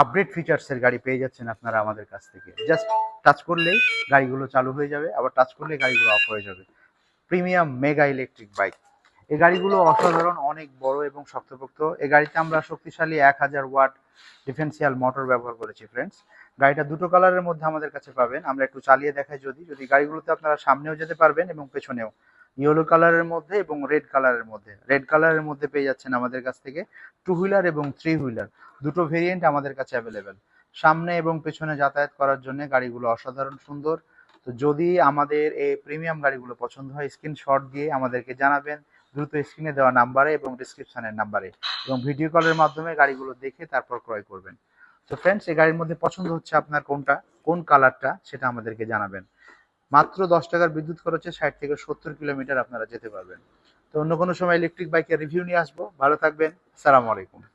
Update ফিচার্সের গাড়ি পেয়ে যাচ্ছেন আপনারা আমাদের কাছ থেকে। জাস্ট টাচ করলেই গাড়িগুলো চালু হয়ে যাবে, আবার টাচ করলেই গাড়িগুলো অফ হয়ে যাবে। প্রিমিয়াম মেগা ইলেকট্রিক বাইক এই গাড়িগুলো অসাধারণ, অনেক বড় এবং শক্তপোক্ত। এই গাড়িতে আমরা শক্তিশালী এক হাজার ওয়াট ডিফেন্সিয়াল মোটর ব্যবহার করেছি ফ্রেন্ডস গাড়িটা দুটো কালারের মধ্যে আমাদের কাছে পাবেন। আমরা একটু চালিয়ে দেখাই যদি যদি গাড়িগুলোতে আপনারা সামনেও যেতে পারবেন এবং পেছনেও। ইয়েলো কালারের মধ্যে এবং রেড কালারের মধ্যে। রেড কালারের মধ্যে পেয়ে যাচ্ছেন আমাদের কাছ থেকে টু হুইলার এবং থ্রি হুইলার। দুটো ভেরিয়েন্ট আমাদের কাছে অ্যাভেলেবেল সামনে এবং পেছনে যাতায়াত করার জন্য গাড়িগুলো অসাধারণ সুন্দর। তো যদি আমাদের এই প্রিমিয়াম গাড়িগুলো পছন্দ হয় স্ক্রিনশট দিয়ে আমাদেরকে জানাবেন। দ্রুত স্ক্রিনে দেওয়া নাম্বারে এবং ডিসক্রিপশনের নাম্বারে। এবং ভিডিও কলের মাধ্যমে গাড়িগুলো দেখে তারপর ক্রয় করবেন। তো ফ্রেন্ডস এই গাড়ির মধ্যে পছন্দ হচ্ছে আপনার কোনটা? কোন কালারটা সেটা আমাদেরকে জানাবেন। মাত্র দশ টাকার বিদ্যুৎ খরচে ষাট থেকে সত্তর কিলোমিটার আপনারা যেতে পারবেন। তো অন্য কোনো সময় ইলেকট্রিক বাইকের রিভিউ নিয়ে আসব। ভালো থাকবেন। সালাম আলাইকুম।